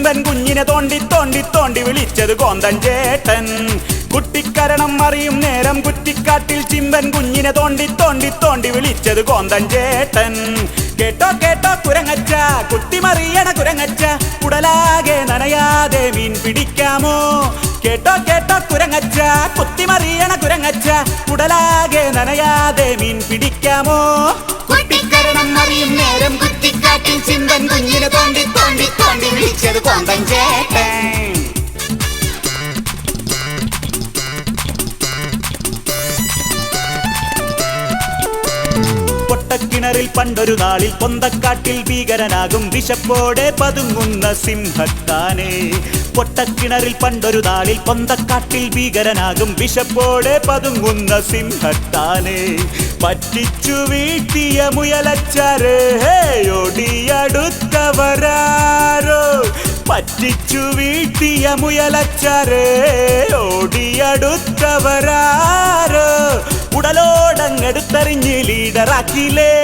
ചിമ്പൻ കുഞ്ഞിനെ തോണ്ടി തോണ്ടി തോണ്ടി വിളിച്ചത് കോന്തൻ ചേട്ടൻ. കുട്ടിക്കരണം അറിയും നേരം കുറ്റിക്കാട്ടിൽ ചിമ്പൻ കുഞ്ഞിനെ തോണ്ടി തോണ്ടി തോണ്ടി വിളിച്ചത് കോന്തൻ ചേട്ടൻ. കേട്ടോ കേട്ടോ കുരങ്ങച്ച കുട്ടിമറിയണ കുരങ്ങച്ച കുടലാകെ നനയാതെ മീൻ പിടിക്കാമോ? കേട്ടോ കേട്ടോ കുരങ്ങച്ച കുത്തിമറിയണ കുരങ്ങച്ച കുടലാകെ നനയാതെ മീൻ പിടിക്കാമോ? കുട്ടിക്കരണം അറിയും നേരം കുറ്റിക്കാട്ടിൽ ചിമ്പൻ കുഞ്ഞിനെ തോണ്ടി തോണ്ടി വിളിച്ചത് ചേട്ടൻ. പണ്ടൊരു നാളിൽ പൊന്തക്കാട്ടിൽ ഭീകരനാകും വിശപ്പോടെ പതുങ്ങുന്ന സിംഹത്താനെ. പൊട്ടക്കിണറിൽ പണ്ടൊരു നാളിൽ പൊന്തക്കാട്ടിൽ ഭീകരനാകും വിശപ്പോടെ പതുങ്ങുന്ന സിംഹത്താനെ. പറ്റിച്ചു വീട്ടിയ മുയലച്ചാരേ ഓടിയടുത്തവരാരോ? പറ്റിച്ചു വീട്ടിയ മുയലച്ചാരേ ഓടിയടുത്തവരാരോ? ഉടലോടങ്ങെടുത്തറിഞ്ഞ് ലീഡറാക്കിയില്ലേ?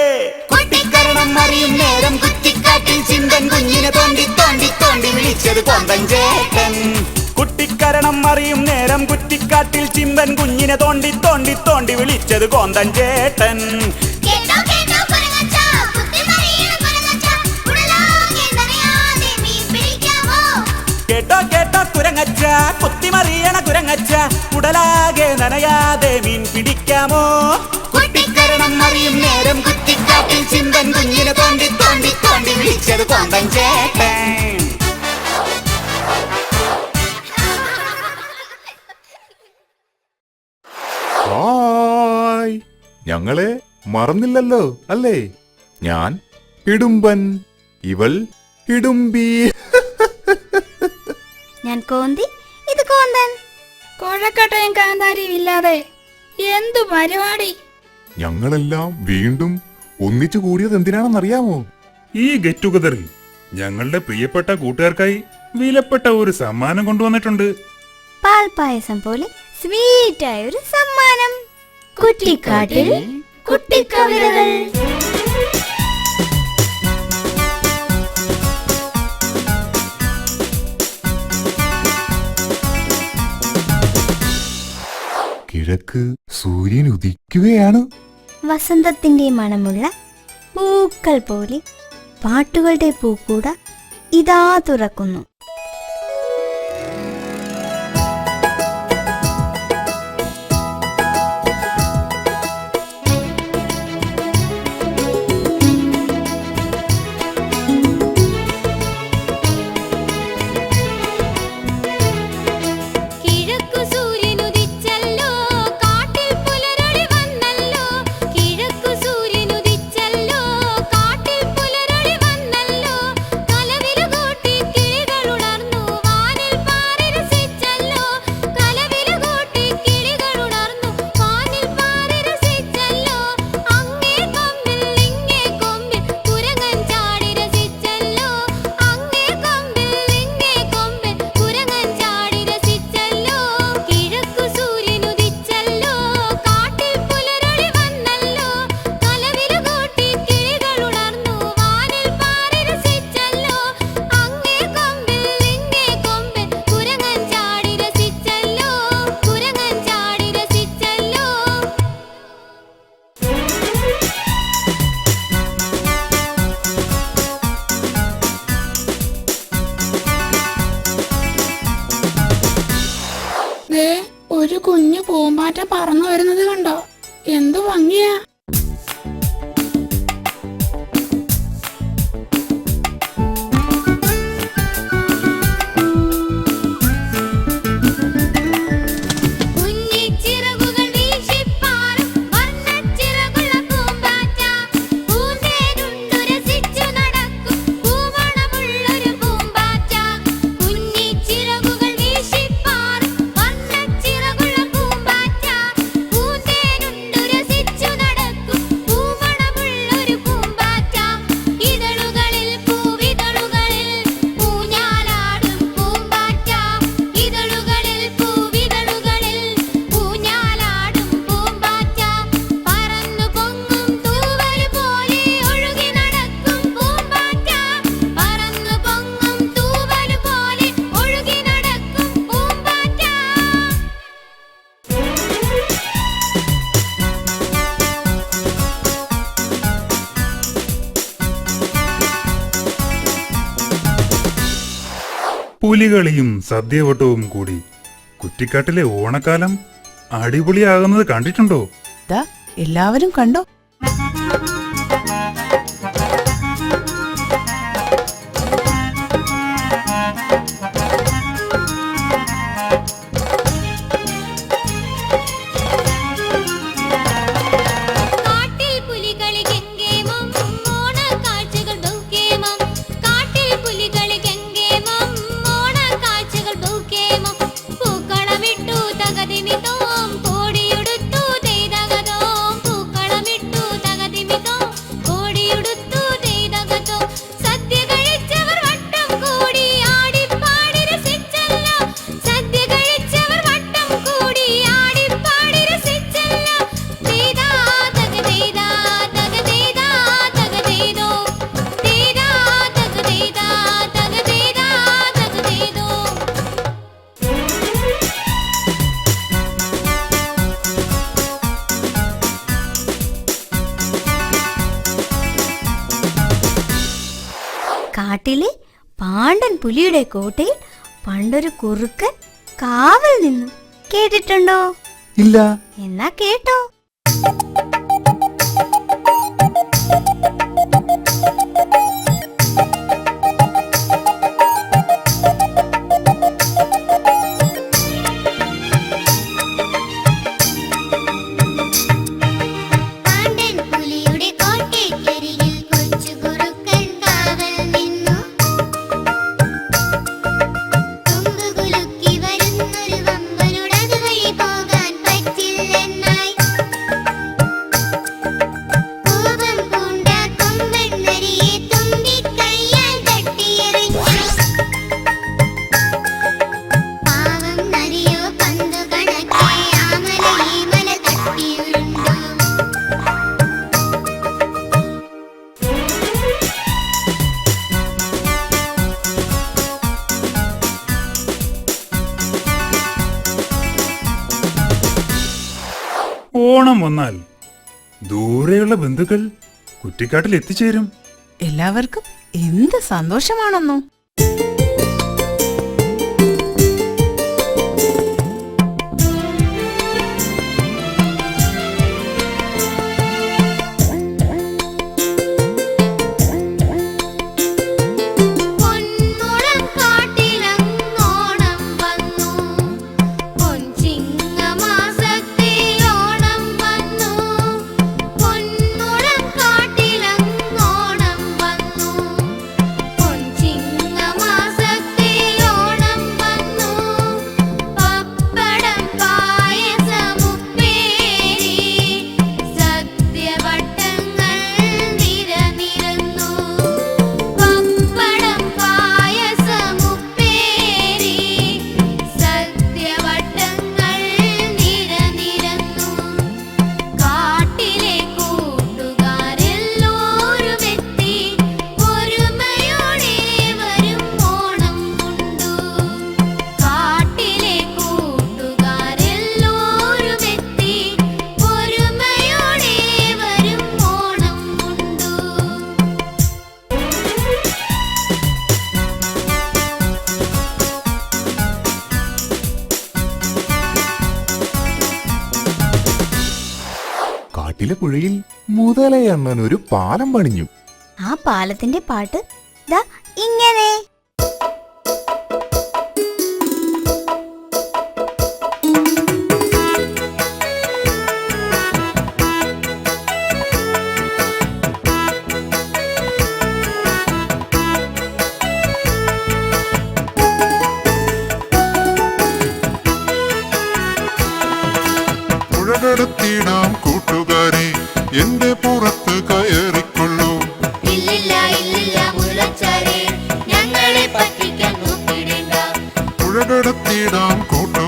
കുട്ടിക്കരണം അറിയും നേരം കുത്തിക്കാട്ടിൽ ചിന്തൻ കുഞ്ഞിനെ തോണ്ടി തോണ്ടി തോണ്ടി വിളിച്ചത് കൊമ്പൻ ചേട്ടൻ. കുട്ടിക്കരണം അറിയും നേരം കുറ്റിക്കാട്ടിൽ ചിമ്പൻ കുഞ്ഞിനെ തോണ്ടി തോണ്ടി തോണ്ടി വിളിച്ചത് കോന്തൻ ചേട്ടൻ. കേട്ടോ കേട്ടോ കുരങ്ങച്ച കുത്തിമറിയണ കുരങ്ങച്ച. ഉടലാകെ നനയാതെ മീൻ പിടിക്കാമോ? കുട്ടിക്കരണം അറിയും നേരം കുത്തിക്കാട്ടിൽ ചിമ്പൻ കുഞ്ഞിനെ തോണ്ടി തോണ്ടി തോണ്ടി വിളിച്ചത് കോന്തൻ ചേട്ടൻ. ഞങ്ങളെ മറന്നില്ലല്ലോ അല്ലേ? ഞാൻ ഇടുമ്പൻ ഇവൾ ഇടുമ്പി. ഞാൻ കോന്തി ഇത് കോന്തൻ. കോഴക്കട്ടയും കാന്താരിയും ഇല്ലാതെ എന്തു പരിപാടി? ഞങ്ങളെല്ലാം വീണ്ടും ഒന്നിച്ചു കൂടിയത് എന്തിനാണെന്നറിയാമോ? ഈ ഗെറ്റ് ടുഗദറിൽ ഞങ്ങളുടെ പ്രിയപ്പെട്ട കൂട്ടുകാർക്കായി വിലപ്പെട്ട ഒരു സമ്മാനം കൊണ്ടുവന്നിട്ടുണ്ട്. പാൽപായസം പോലെ സ്വീറ്റായ ആയ ഒരു സമ്മാനം. കുറ്റിക്കാട്ടിൽ കുട്ടിക്കവിതകൾ കിഴക്ക് സൂര്യൻ ഉദിക്കുകയാണ്. വസന്തത്തിന്റെ മണമുള്ള പൂക്കൾ പോലെ പാട്ടുകളുടെ പൂക്കൂട ഇതാ തുറക്കുന്നു. പറന്നു വരുന്നത് കണ്ടോ? എന്തു ഭംഗിയാ. പുലികളിയും സദ്യവട്ടവും കൂടി. കുറ്റിക്കാട്ടിലെ ഓണക്കാലം അടിപൊളിയാകുന്നത് കണ്ടിട്ടുണ്ടോ? എല്ലാവരും കണ്ടോ? പുലിയുടെ കോട്ടയിൽ പണ്ടൊരു കുറുക്കൻ കാവൽ നിന്നു കേട്ടിട്ടുണ്ടോ? ഇല്ല. എന്നാ കേട്ടോ. ഓണം വന്നാൽ ദൂരെയുള്ള ബന്ധുക്കൾ കുറ്റിക്കാട്ടിൽ എത്തിച്ചേരും. എല്ലാവർക്കും എന്ത് സന്തോഷമാണെന്നോ. പുഴയിൽ മുതലയണ്ണൻ ഒരു പാലം പണിഞ്ഞു. ആ പാലത്തിന്റെ പാട്ട് ദാ ഇങ്ങനെ.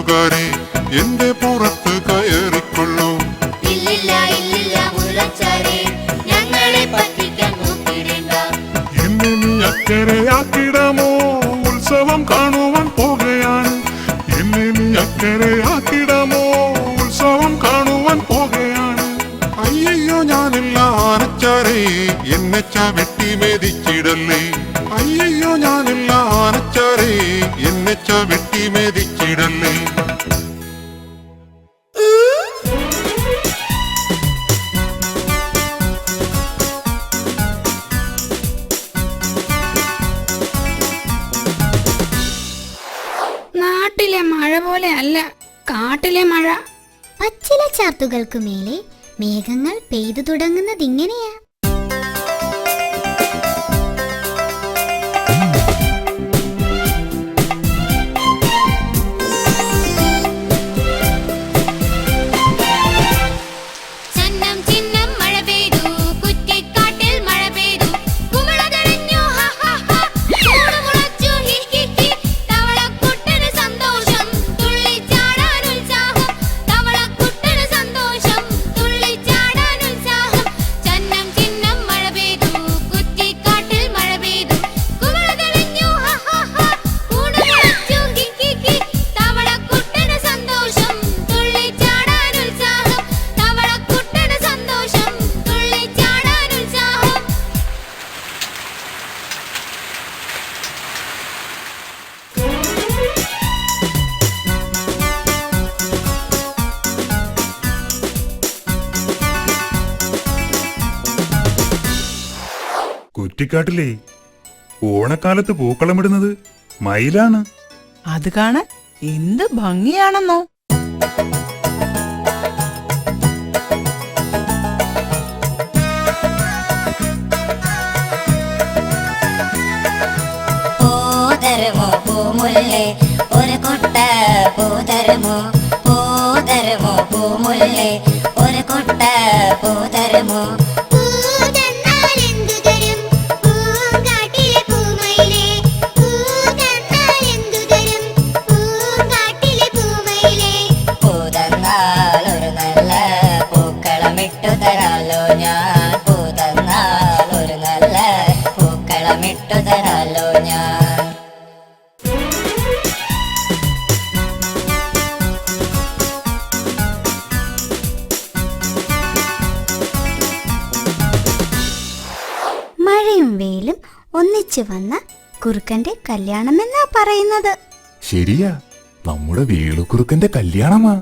ചെറുപ്പക്കാരെ എന്റെ പുറത്ത് കയറിക്കൊള്ളൂ. എന്നെ നീ അക്കരയാക്കിടമോ ഉത്സവം കാണുവാൻ പോകുകയാണ്. എന്നെ നീ അക്കരയാക്കിടമോ ഉത്സവം കാണുവാൻ പോകുകയാണ്. അയ്യോ ഞാനില്ല ആനച്ചാരേ എന്നെ ചവിട്ടി മെതിച്ചിടല്ലേ. അയ്യോ ഞാനില്ല ആനച്ചാരേ എന്നെ ചവിട്ടി മെതി പാടത്തുകൾക്കു മേലെ മേഘങ്ങൾ പെയ്തു തുടങ്ങുന്നതിങ്ങനെയാ കുട്ടിക്കാട്ടിലേ ഓണക്കാലത്ത് പൂക്കളമിടുന്നത് മയിലാണ്. അത് കാണാൻ എന്ത് ഭംഗിയാണെന്നോ. പൂതരമോ ഒരു കൊട്ട പൂതരമോ? പൂതരമോ പൂമുല്ലേ? ഒരു കൊട്ട പൂതരമോ? ഒന്നിച്ച് വന്ന കുറുക്കന്റെ കല്യാണമെന്നാ പറയുന്നത്. ശരിയാ. നമ്മുടെ വേളുക്കുറുക്കന്റെ കല്യാണമാ.